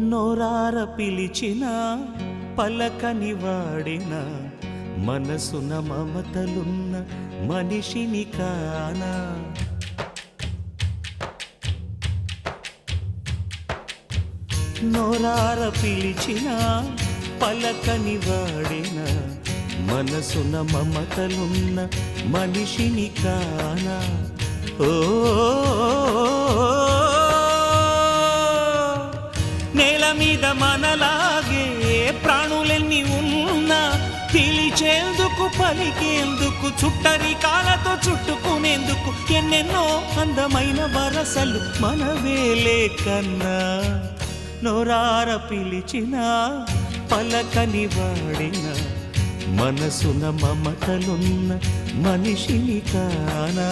నోరార పిలిచిన పలకని వాడిన మనసున మమతలున్న మనిషిని కానా. నోరార పిలిచిన పలకని వాడిన మనసున మమతలున్న మనిషిని కాన. నేల మీద మనలాగే ప్రాణులెన్ని ఉన్నా పిలిచేందుకు పలికేందుకు చుట్టరి కాలతో చుట్టుకునేందుకు ఎన్నెన్నో అందమైన వరసలు మనవేలే కన్నా. నోరార పిలిచిన పలకని వాడిన మనసున మమతలున్న మనిషిని కానా.